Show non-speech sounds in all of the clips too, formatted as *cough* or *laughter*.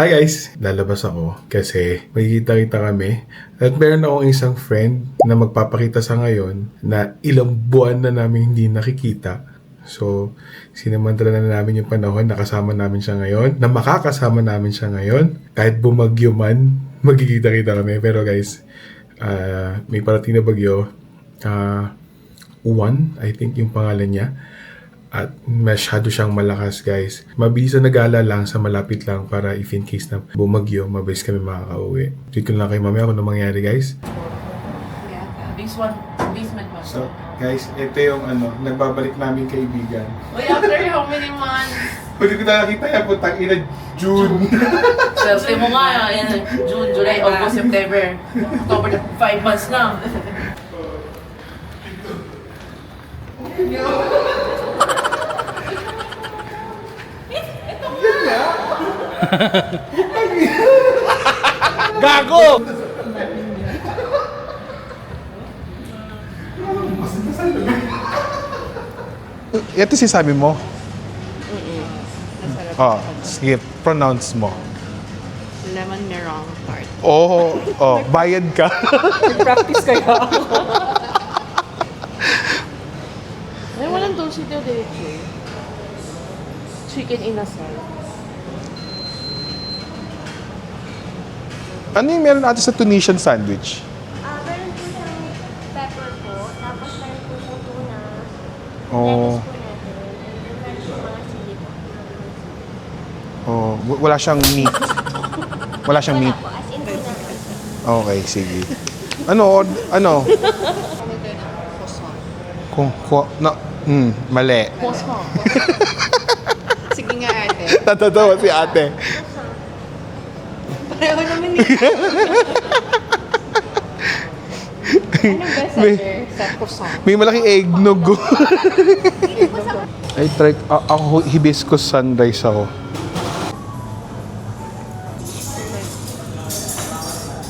Hi guys! Lalabas ako kasi magkikita-kita kami at meron akong isang friend na magpapakita sa ngayon na ilang buwan na namin hindi nakikita. So, sinamantala na namin yung panahon na kasama namin siya ngayon, na makakasama namin siya ngayon. Kahit bumagyo man, *laughs* magkikita-kita kami. Pero guys, ah, may parating na bagyo. Ah, Uwan, I think yung pangalan niya. At masyado siyang malakas guys. Mabilis na nagala lang sa malapit lang para if in case na bumagyo, mabilis kami makakauwi. Tweet ko lang kay mamaya kung ano mangyari guys. Yeah. This one, basement one. So guys, ito yung ano, nagbabalik namin kaibigan. Wait, after how many months? *laughs* Pwede ko na nakita yan, putang ina, June. *laughs* Swerte mo nga, yan, June, July, August, September, October, 5 months na. *laughs* *laughs* Gago! Ito si sabi mo? Oh, sige, pronounce mo. Lemon merong tart. Oh, oh, bayad ka. *laughs* Practice kaya ako. *laughs* Ay, walang dulce de leche. Chicken inasal. Ano yung meron natin sa Tunisian sandwich? Ah, meron po siyang pepper po, tapos meron po siyang tuna, Oh, lettuce po natin, and then meron po mga po. oh, w- wala siyang meat. Wala siyang Wala meat. po, as in tuna. Okay, sige. Ano, od- ano? Kung, kung, na, hmm, mali. Croissant. *laughs* Sige nga ate. Natatawa si ate. Pareho naman eh. Anong bestseller sa croissant? May malaking eggnog. *laughs* I try, a- ako hibiscus sunrise ako.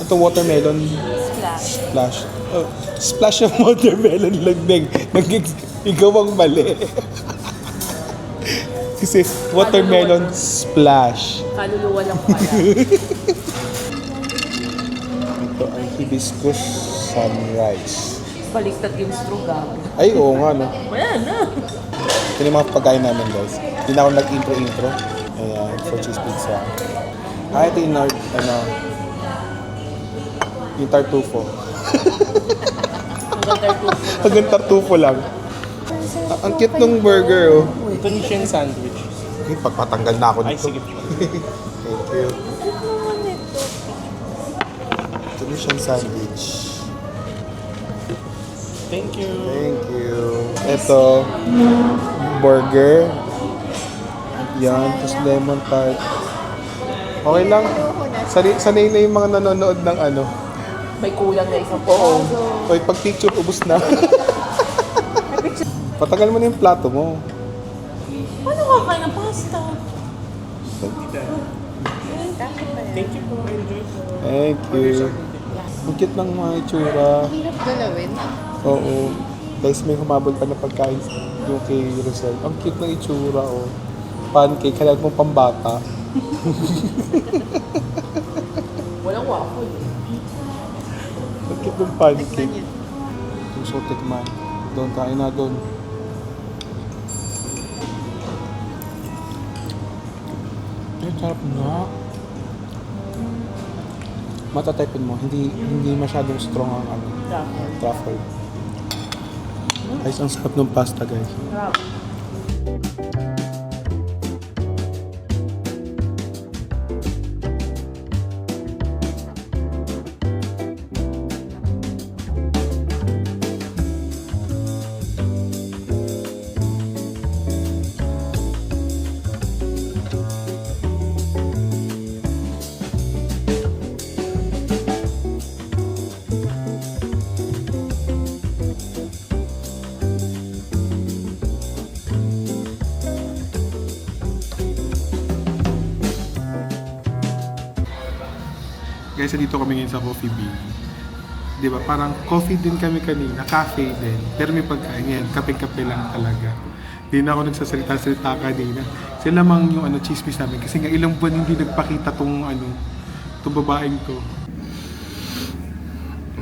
Ito watermelon Splash. splash. Oh, splash ng watermelon lagdeng. Nag ikaw ang mali. *laughs* Kasi watermelon splash. Kaluluwa lang pala. *laughs* Ito hibiscus sunrise. Baliktad yung strugam. Ay, oo nga no. Wala na. Ito yung mga pagkain namin guys. Hindi na ako nag-intro-intro. Ayan, for cheese pizza. Ah, ito yung nard, ano, yung tartufo. Hanggang tartufo. Hanggang tartufo lang. A- ang cute ng burger, oh. Tunisian sandwich. Okay, pagpatanggal na ako Ay, nito. sige. *laughs* Thank you. Tunisian sandwich. Thank you. Thank you. Ito, burger. Yan, tapos lemon tart. Okay lang. Sanay, sanay na yung mga nanonood ng ano. May kulang na isang po. Oy, pag picture, ubus na. *laughs* Patagal mo na yung plato mo. Paano kakain ng pasta? Thank you po. Enjoy po. Thank you. Ang cute ng mga itsura. Hirap galawin. Oo. Guys, may humabol pa na pagkain yung kay Rosel. Ang cute ng itsura, oh. Pancake, kailangan mong pambata. *laughs* Walang waffle. Ang cute ng pancake. So tikman. Doon, kain na doon. Ay, sarap nga. Matatypin mo, hindi hindi masyadong strong ang ano, Truffle. truffle. Guys, ang sarap ng pasta, guys. Sarap. Guys, dito kami ngayon sa Coffee Bean. di ba? Parang coffee din kami kanina, cafe din. Pero may pagkain yan, kape-kape lang talaga. Hindi na ako nagsasalita-salita kanina. Sila mang yung ano, chismis namin. Kasi nga ilang buwan hindi nagpakita tong ano, tong babaeng to.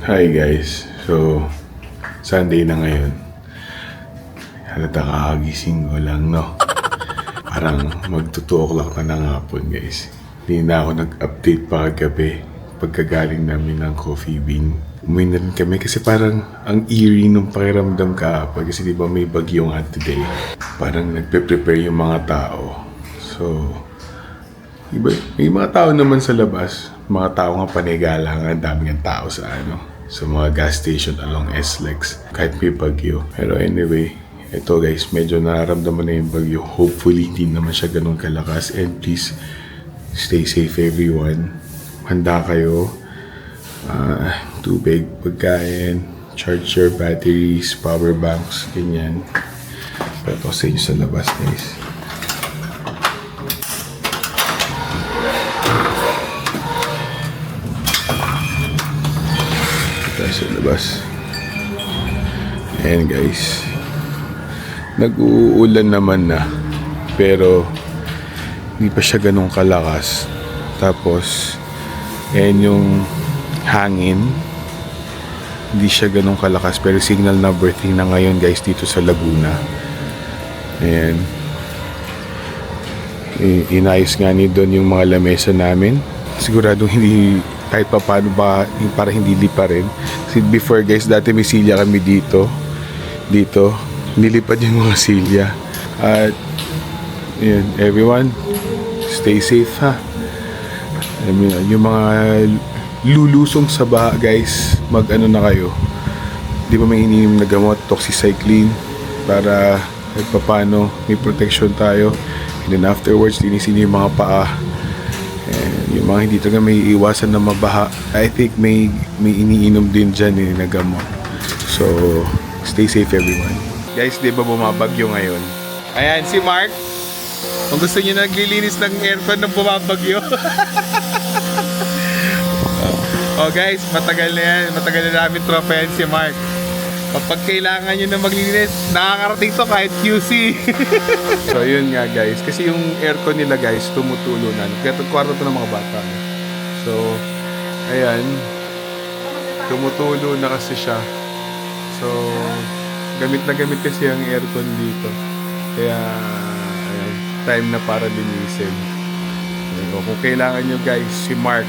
Hi guys. So, Sunday na ngayon. Halata kakagising ko lang, no? Parang 2 o'clock na ng hapon, guys. Hindi na ako nag-update pa kagabi pagkagaling namin ng coffee bean. Umuwi na rin kami kasi parang ang eerie nung pakiramdam kahapon kasi di ba may bagyo nga today. Parang nagpe-prepare yung mga tao. So, iba, may mga tao naman sa labas. Mga tao nga panigala nga, ang dami ng tao sa ano sa mga gas station along SLEX kahit may bagyo. Pero anyway, ito guys, medyo nararamdaman na yung bagyo. Hopefully, hindi naman siya ganun kalakas. And please, stay safe everyone. Handa kayo. Ah, tubig, pagkain, charge your batteries, power banks, ganyan. Pero sa inyo sa labas guys. tayo sa labas. Ayan guys. Nag-uulan naman na. Pero hindi pa siya ganun kalakas. Tapos, ayan yung hangin. Hindi siya ganun kalakas. Pero signal number 3 na ngayon guys dito sa Laguna. Ayan. Inayos nga ni Don yung mga lamesa namin. Siguradong hindi kahit pa paano ba para hindi lipa rin. Kasi before guys, dati may silya kami dito. Dito. Nilipad yung mga silya. At yun, everyone, stay safe ha. I mean, yung mga lulusong sa baha guys, mag ano na kayo. Di ba may ininom na gamot, toxycycline, para kahit may protection tayo. And then afterwards, linisin yung mga paa. And yung mga hindi talaga may iwasan na mabaha, I think may may iniinom din dyan eh, na gamot. So, stay safe everyone. Guys, di ba bumabagyo ngayon? Ayan, si Mark. Kung gusto niyo naglilinis ng aircon na bumabagyo. *laughs* oh guys, matagal na yan. Matagal na namin tropa yan si Mark. Kapag kailangan nyo na maglinis, nakakarating to kahit QC. *laughs* so yun nga guys, kasi yung aircon nila guys, tumutulo na. Kaya kwarto to ng mga bata. So, ayan. Tumutulo na kasi siya. So, gamit na gamit kasi ang aircon dito. Kaya, ayan, time na para linisin. Ayan, o, kung kailangan nyo guys, si Mark,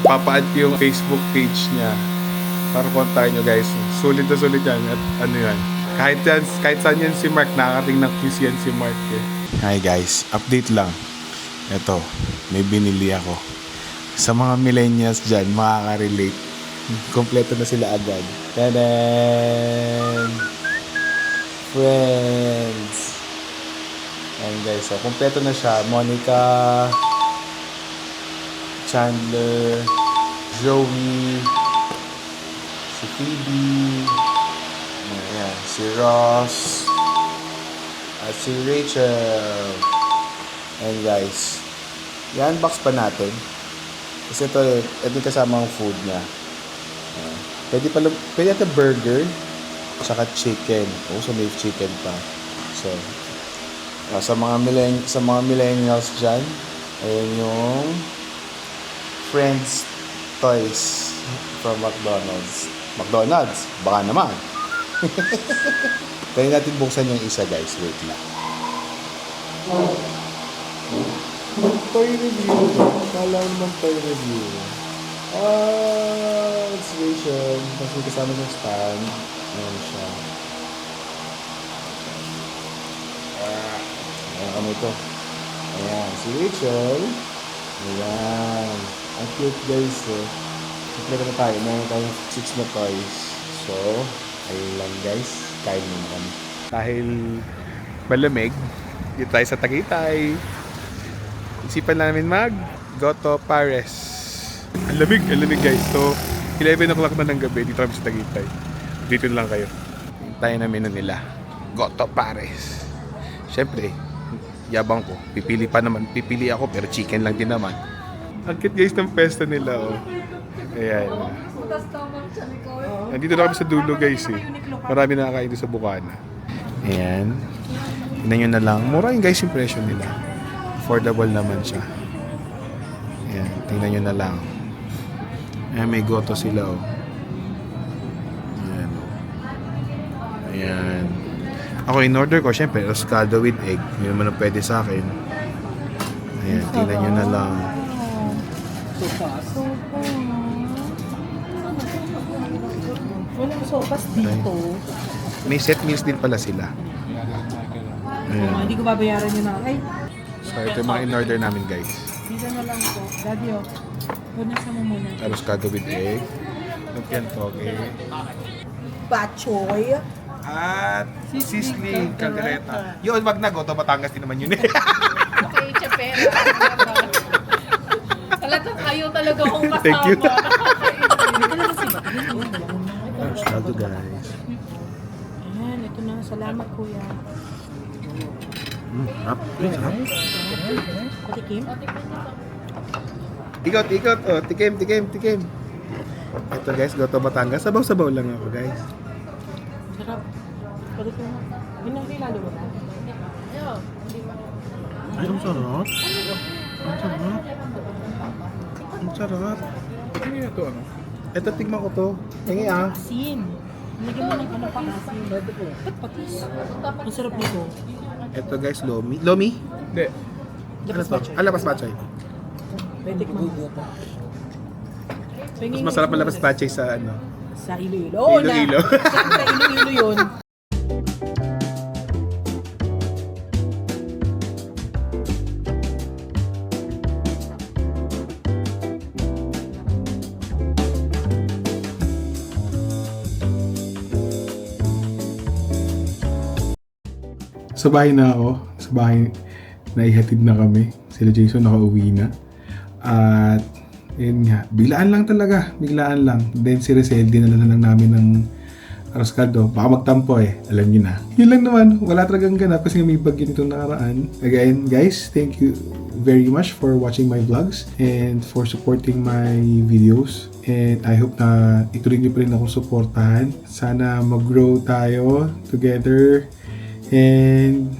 ipapa-add ko yung Facebook page niya para kontakin nyo guys. Sulit na sulit yan. At ano yan. Kahit, yan, kahit saan yan si Mark, nakakating ng quiz yan si Mark eh. Hi guys, update lang. Ito, may binili ako. Sa mga millennials dyan, makaka-relate. Kompleto na sila agad. Tadaan! Friends! Ayan guys, so kompleto na siya. Monica, Chandler, Joey, si Phoebe, ayan, si Ross, at si Rachel. And guys, i-unbox pa natin. Kasi ito, ito yung kasama ang food niya. Pwede pala, pwede ito burger, tsaka chicken. Oh, so may chicken pa. So, ah, sa mga millenn sa mga millennials diyan, ayan yung Friends Toys from McDonald's. McDonald's, baka naman. *laughs* Kaya natin buksan yung isa guys, wait lang. Toy review. Kala naman toy review. Ah, Rachel. Tapos may kasama siyang stand. Ayan siya. Ah, ayan kami ito. Ayan, si Rachel. Ayan. Ang cute guys eh. Kompleto na tayo. Meron tayong 6 na toys. So, ayun lang guys. Kain muna kami. Dahil malamig, dito tayo sa Tagaytay. Isipan namin mag Goto Pares. Ang lamig, ang lamig guys. So, 11 o'clock na ng gabi, dito kami sa Tagaytay. Dito lang kayo. Hintayin namin na nila. Goto Pares. Siyempre, yabang ko. Pipili pa naman, pipili ako pero chicken lang din naman. Ang cute guys ng pesta nila, oh. Ayan. Nandito na kami sa dulo guys eh. Marami nakakain doon sa Bukana. Ayan. Tignan nyo na lang. Mura yung guys presyo nila. Affordable naman siya. Ayan. Tingnan nyo na lang. Ayan, may goto sila oh. Ayan. Ayan. Ako in order ko, syempre, Roscado with egg. Yun naman ang pwede sa akin. Ayan, tingnan nyo na lang. Walang sopas dito. May set meals din pala sila. Oh, Ayan. hindi ko babayaran yun na. Ay, So, ito yung mga in-order namin, guys. dito na lang po. Daddy, oh. Punasan mo muna. Roscado with egg. Lumpian toge. Bachoy. At sisling caldereta. Yun, wag na. Goto Batangas din naman yun eh. Okay, Chapera. Kayo talaga akong kasama. *laughs* Thank you. Roscado, guys. Ayan, ito na. Salamat, kuya. Mm, up. Sarap. Patikim. Ikot, ikot. Oh, tikim, tikim, tikim. Ito guys, Goto Batangas. Sabaw-sabaw lang ako guys. Sarap. Patikim mo. Binahilalo mo na. Ay, ang sarap. Ang sarap. Ang sarap. Ano yun ito ano? Ito, tigman ko to. Hingi ah. Asin. Nilagyan mo ng ano pa asin. Ba't patis? Ang sarap nito. Ito guys, lomi. Lomi? Hindi. Ano to? Ah, lapas pachay. Pwede mo. Mas masarap ang lapas pachay sa ano. Sa Iloilo. Na. Iloilo. Sa Iloilo yun. *laughs* Sa bahay na ako. Sa bahay na ihatid na kami. Sila Jason nakauwi na. At yun nga, biglaan lang talaga. Biglaan lang. Then si Rizal, dinala na lang namin ng Roscaldo. Baka magtampo eh. Alam niyo na. Yun lang naman. Wala talagang ganap kasi may bagyo nitong nakaraan. Again, guys, thank you very much for watching my vlogs and for supporting my videos. And I hope na ituloy niyo pa rin akong suportahan. Sana mag-grow tayo together. And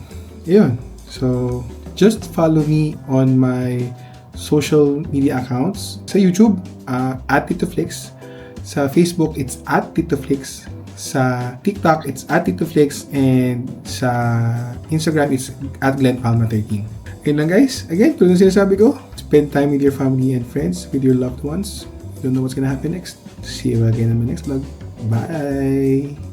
yun. So, just follow me on my social media accounts. Sa YouTube, uh, at TitoFlix. Sa Facebook, it's at TitoFlix. Sa TikTok, it's at TitoFlix. And sa Instagram, it's at Glenn Palma 13. Ayun lang guys. Again, tulad ng sinasabi ko, spend time with your family and friends, with your loved ones. You don't know what's gonna happen next. See you again in my next vlog. Bye!